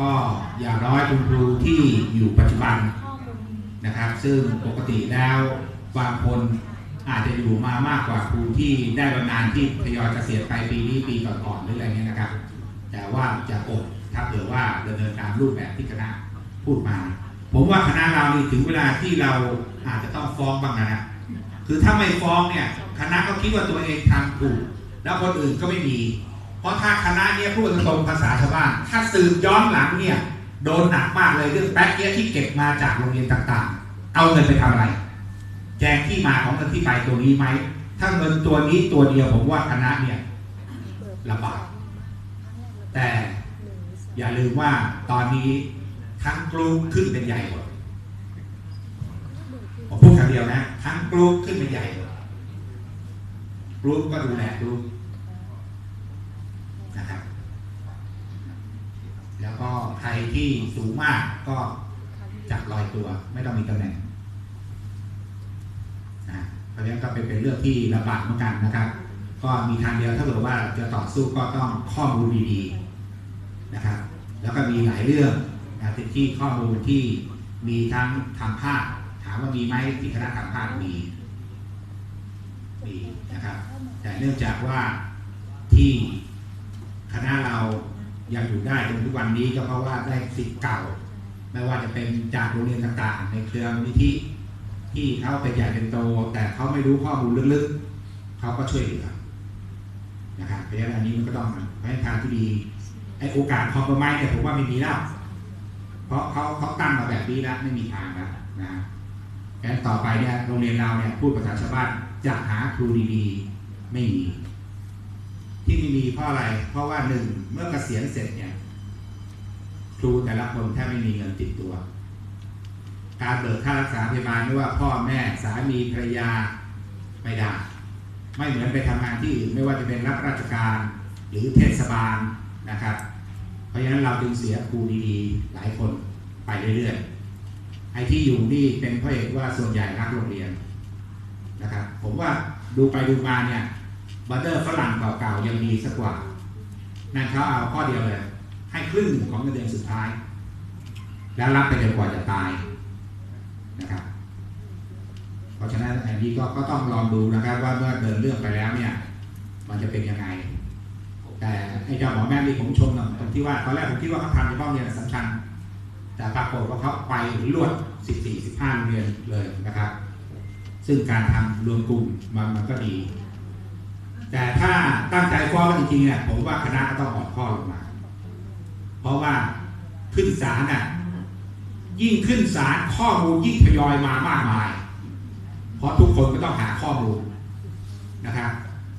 ก็อย่างน้อยคุณครูที่อยู่ปัจจุบันนะครับ ซึ่งปกติแล้วบางคนอาจจะอยู่มามากกว่าครูที่ได้บำนาญที่ทยอยเกษียณไปปีนี้ปีก่อนๆหรืออะไรเงี้ยนะครับ แต่ว่าจะอดถ้าเผื่อว่าดำเนินตามรูปแบบที่คณะพูดมา ผมว่าคณะเรานี่ถึงเวลาที่เราอาจจะต้องฟ้องบ้างนะคือถ้าไม่ฟ้องเนี่ยคณะก็คิดว่าตัวเองทำถูกแล้วคนอื่นก็ไม่มี เพราะถ้าคณะเนี่ยพูดตรงภาษาชาวบ้าน ถ้าสืบย้อนหลังเนี่ยโดนหนักมากเลยเรื่องแป๊กเกี้ยที่เก็บมาจากโรงเรียนต่างๆ เอาเงินไปทำอะไร แจงที่มาของเงินที่ไปตัวนี้ไหม ถ้าเงินตัวนี้ตัวเดียวผมว่าคณะเนี่ยลำบาก แต่อย่าลืมว่าตอนนี้ทั้งกลุ่มขึ้นเป็นใหญ่หมดผมพูดคำเดียวนะ ทั้งกลุ่มขึ้นเป็นใหญ่หมดกลุ่มก็ดูแลกลุ่มนะครับ แล้วก็ใครที่สูงมากก็จับลอยตัว ไม่ต้องมีตำแหน่งนะเพราะฉะนั้นก็เป็นเป็นเรื่องที่ลำบากเหมือนกันนะครับ ก็มีทางเดียวถ้าเกิดว่าจะต่อสู้ก็ต้องข้อมูลดีๆนะครับ แล้วก็มีหลายเรื่องนะที่ที่ข้อมูลที่มีทั้งทางภาคถามว่ามีไหมที่คณะทางภาคมีมีนะครับ แต่เนื่องจากว่าที่ ยังอยู่ได้จนทุกวันนี้ก็เพราะว่าได้สิทธิ์เก่า ไม่ว่าจะเป็นจากโรงเรียนต่างๆ ในเครือมูลนิธิที่เขาเป็นใหญ่เป็นโต แต่เขาไม่รู้ข้อมูลลึกๆเขาก็ช่วยเหลือนะครับเพราะฉะนั้นอันนี้มันก็ต้องให้ทางที่ดีไอ้โอกาสคอมโพมายเนี่ผมว่าไม่มีแล้วเพราะเขาเขาตั้งมาแบบนี้แล้วไม่มีทางแล้วนะงั้นต่อไปเนี่ยโรงเรียนเราเนี่ยพูดภาษาชาวบ้านจะหาครูดีๆ ไม่มี ที่ไม่มีเพราะอะไร เพราะว่าหนึ่งเมื่อเกษียณเสร็จเนี่ยครูแต่ละคนแทบไม่มีเงินติดตัว การเบิกค่ารักษาพยาบาลไม่ว่าพ่อแม่สามีภรรยาไม่ได้ ไม่เหมือนไปทำงานที่อื่นไม่ว่าจะเป็นรับราชการหรือเทศบาลนะครับ เพราะฉะนั้นเราจึงเสียครูดีๆหลายคนไปเรื่อยๆไอ้ที่อยู่นี่เป็นเพราะเหตุว่าส่วนใหญ่รักโรงเรียนนะครับ ผมว่าดูไปดูมาเนี่ย บัตเตอร์ฝรั่งเก่าๆยังมีสักกว่านั่นเขาเอาข้อเดียวเลย ให้ครึ่งของเงินเดือนสุดท้าย แล้วรับไปจนกว่าจะตายนะครับ เพราะฉะนั้นอันนี้ก็ก็ต้องลองดูนะครับ ว่าเมื่อเดินเรื่องไปแล้วเนี่ย มันจะเป็นยังไง แต่ไอ้เจ้าหมอแม่นี่ผมชมหน่อยตรงที่ว่าตอนแรกผมคิดว่าเขาทำเฉพาะโรงเรียนสำคัญ แต่ปรากฏว่าเขาไปรวด 14 15เรียนเลยนะครับ ซึ่งการทำรวมกลุ่มมันมันก็ดี แต่ถ้าตั้งใจฟ้องกันจริงๆเนี่ยผมว่าคณะก็ต้องออกข้อลงมา เพราะว่าขึ้นศาลน่ะยิ่งขึ้นศาลข้อมูลยิ่งทยอยมามากมาย เพราะทุกคนก็ต้องหาข้อมูลนะครับ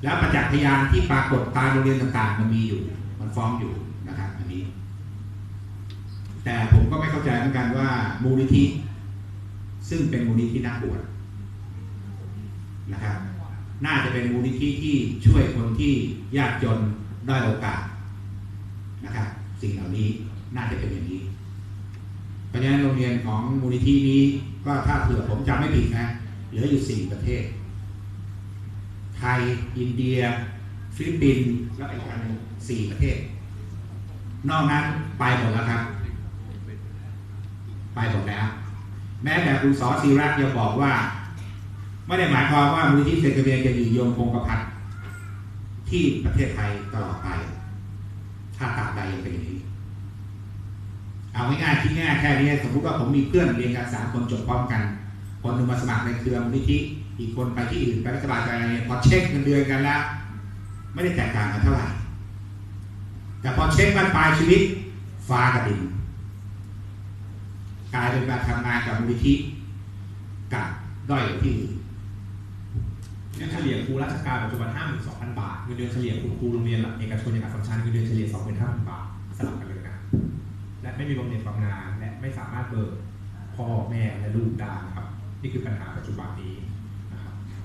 แล้วประจักษ์พยานที่ปรากฏตามโรงเรียนต่างๆ มันมีอยู่ มันฟ้องอยู่นะครับอันนี้ แต่ผมก็ไม่เข้าใจเหมือนกันว่ามูลนิธิซึ่งเป็นมูลนิธินักบวชนะครับ น่าจะเป็นมูลนิธิที่ช่วยคนที่ยากจนด้อยโอกาสนะครับ สิ่งเหล่านี้น่าจะเป็นอย่างนี้ เพราะฉะนั้นโรงเรียนของมูลนิธินี้ก็ถ้าเผื่อผมจำไม่ผิดนะเหลืออยู่สี่ประเทศ ไทย อินเดีย ฟิลิปปินส์แล้วอีกอันหนึ่งสี่ประเทศ นอกนั้นไปหมดแล้วครับ ไปหมดแล้ว แม้แต่คุณสอศิรักษ์ยังบอกว่า ไม่ได้หมายความว่ามูลนิธิเซนเบียจะอยู่ยงคงกระพันที่ประเทศไทยตลอดไป ถ้าตาบใดยังเป็นอย่างนี้ เอาง่ายๆที่ง่ายแค่นี้สมมติว่าผมมีเพื่อนเรียนกันสามคนจบพร้อมกัน คนหนึ่งมาสมัครในเครือมูลนิธิอีกคนไปที่อื่นไปรัฐบาลอะไรเนี่ยพอเช็คเงินเดือนกันแล้ว ไม่ได้แตกต่างกันเท่าไหร่แต่พอเช็คมันปลายชีวิตฟ้ากับดินกลายเป็นการทำงานกับมูลนิธิกับด้อยกว่าที่อื่น ลี่ยครูราชการปัจจุบัน52,000 บาท เงินเดือนเฉลี่ยครูครูโรงเรียนเอกชนอย่างอัสสัมชัญเงินเดือนเฉลี่ย25,000 บาท สลับกันเลยนะ และไม่มีบำเหน็จบำนาญและไม่สามารถเบิกพ่อแม่และลูกได้นะครับ นี่คือปัญหาปัจจุบันนี้